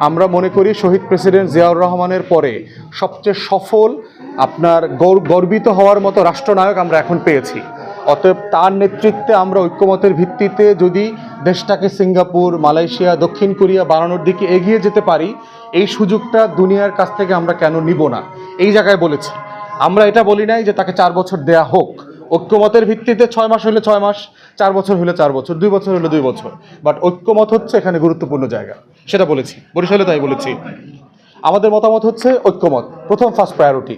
আমরা মনে করি শহীদ প্রেসিডেন্ট জিয়াউর রহমানের পরে সবচেয়ে সফল, আপনার গৌর- গর্বিত হওয়ার মতো রাষ্ট্রনায়ক আমরা এখন পেয়েছি। অতএব তার নেতৃত্বে আমরা ঐক্যমতের ভিত্তিতে যদি দেশটাকে সিঙ্গাপুর, মালয়েশিয়া, দক্ষিণ কোরিয়া বানানোর দিকে এগিয়ে যেতে পারি, এই সুযোগটা দুনিয়ার কাছ থেকে আমরা কেন নিব না? এই জায়গায় বলেছি। আমরা এটা বলি নাই যে তাকে চার বছর দেয়া হোক। ঐক্যমতের ভিত্তিতে ছয় মাস হলে ছয় মাস চার বছর হলে চার বছর দুই বছর হলে দুই বছর। বাট ঐক্যমত হচ্ছে এখানে গুরুত্বপূর্ণ জায়গা। সেটা বলেছি। বরিশালে তাই বলেছি। আমাদের মতামত হচ্ছে ঐক্যমত। প্রথম ফার্স্ট প্রায়োরিটি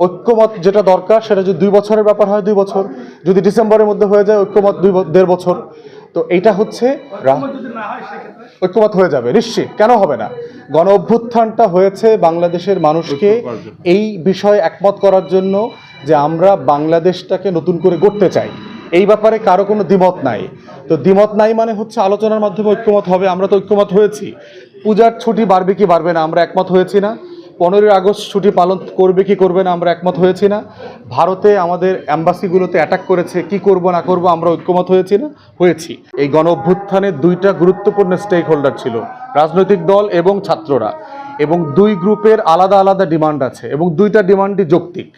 ঐক্যমত যেটা দরকার সেটা যদি দুই বছরের ব্যাপার হয় দুই বছর। যদি ডিসেম্বরের মধ্যে হয়ে যায় ঐক্যমত দুই দেড় বছর। তো এইটা হচ্ছে ঐক্যমত হয়ে যাবে। নিশ্চিত। কেন হবে না? গণ অভ্যুত্থানটা হয়েছে বাংলাদেশের মানুষকে এই বিষয়ে একমত করার জন্য যে আমরা বাংলাদেশটাকে নতুন করে গড়তে চাই। এই ব্যাপারে কারও কোনো দ্বিমত নাই। তো দ্বিমত নাই মানে হচ্ছে আলোচনার মাধ্যমে ঐক্যমত হবে, আমরা তো ঐক্যমত হয়েছি। পূজার ছুটি বাড়বে কি বাড়বে না, আমরা একমত হয়েছি না। পনেরোই আগস্ট ছুটি পালন করবে কি করবে না, আমরা একমত হয়েছি না। ভারতে আমাদের অ্যাম্বাসিগুলোতে অ্যাটাক করেছে, কি করব না করব আমরা ঐক্যমত হয়েছি না, হয়েছি। এই গণ অভ্যুত্থানে দুইটা গুরুত্বপূর্ণ স্টেক হোল্ডার ছিল, রাজনৈতিক দল এবং ছাত্ররা। এবং দুই গ্রুপের আলাদা আলাদা ডিমান্ড আছে এবং দুইটা ডিমান্ডই যৌক্তিক।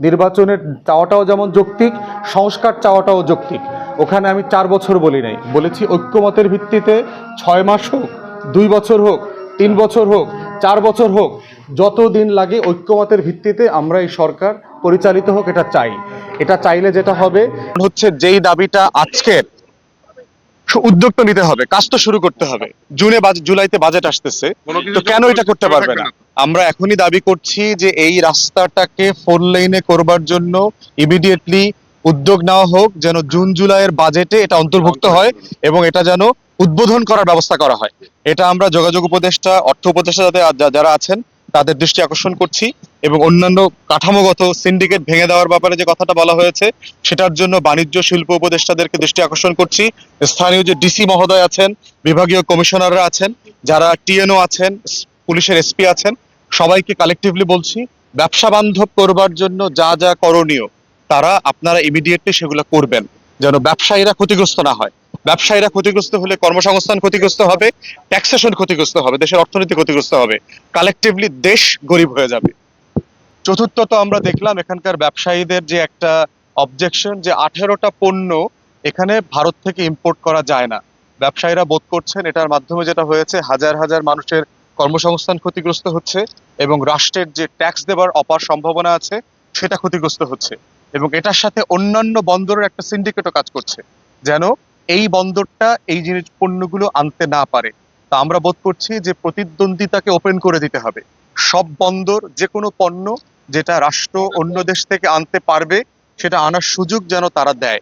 নির্বাচনের চাওয়াটাও যেমন যৌক্তিক সংস্কার চাওয়াটাও যৌক্তিক। ওখানে আমি চার বছর বলি নাই। বলেছি ঐক্যমতের ভিত্তিতে ছয় মাস হোক দুই বছর হোক তিন বছর হোক চার বছর হোক যত দিন লাগে ঐক্যমতের ভিত্তিতে আমরা এই সরকার পরিচালিত হোক এটা চাই। এটা চাইলে যেটা হবে হচ্ছে যেই দাবিটা আজকের সু- উদ্যোগটা নিতে হবে কাজ তো শুরু করতে হবে। জুনে জুলাইতে বাজেট আসতেছে তো কেন এটা করতে পারবে না? আমরা এখনই দাবি করছি যে এই রাস্তাটাকে ফোর লেনে করবার জন্য ইমিডিয়েটলি উদ্যোগ নেওয়া হোক, যেন জুন জুলাইয়ের বাজেটে এটা অন্তর্ভুক্ত হয় এবং এটা যেন উদ্বোধন করার ব্যবস্থা করা হয়। এটা আমরা যোগাযোগ উপদেষ্টা, অর্থ উপদেষ্টা যাতে যারা আছেন, তাদের দৃষ্টি আকর্ষণ করছি এবং অন্যান্য কাঠামোগত সিন্ডিকেট ভেঙে দেওয়ার ব্যাপারে যে কথাটা বলা হয়েছে, সেটার জন্য বাণিজ্য শিল্প উপদেষ্টাদেরকে দৃষ্টি আকর্ষণ করছি। স্থানীয় যে ডিসি মহোদয় আছেন, বিভাগীয় কমিশনাররা আছেন, যারা টিএনও আছেন, পুলিশের এসপি আছেন সবাইকে কালেকটিভলি বলছি, ব্যবসা বান্ধব করবার জন্য যা যা করণীয়, তারা আপনারা ইমিডিয়েটলি সেগুলো করবেন। যেন ব্যবসায়ীরা ক্ষতিগ্রস্ত না হয়। ব্যবসায়ীরা ক্ষতিগ্রস্ত হলে কর্মসংস্থান ক্ষতিগ্রস্ত হবে ট্যাক্সেশন ক্ষতিগ্রস্ত হবে, দেশের অর্থনীতি ক্ষতিগ্রস্ত হবে। কালেকটিভলি দেশ গরিব হয়ে যাবে। চতুর্থত আমরা দেখলাম এখানকার ব্যবসায়ীদের যে একটা অবজেকশন যে আঠেরোটা পণ্য এখানে ভারত থেকে ইম্পোর্ট করা যায় না। ব্যবসায়ীরা বোধ করছেন এটার মাধ্যমে যেটা হয়েছে, হাজার হাজার মানুষের কর্মসংস্থান ক্ষতিগ্রস্ত হচ্ছে এবং রাষ্ট্রের যে ট্যাক্স দেবার অপার সম্ভাবনা আছে, সেটা ক্ষতিগ্রস্ত হচ্ছে। এবং এটার সাথে অন্যান্য বন্দরের একটা সিন্ডিকেটও কাজ করছে, যেন এই বন্দরটা এই জিনিস পণ্যগুলো আনতে না পারে। তা আমরা বোধ করছি যে প্রতিদ্বন্দ্বিতাকে ওপেন করে দিতে হবে। সব বন্দর যে কোনো পণ্য যেটা রাষ্ট্র অন্য দেশ থেকে আনতে পারবে, সেটা আনার সুযোগ যেন তারা দেয়।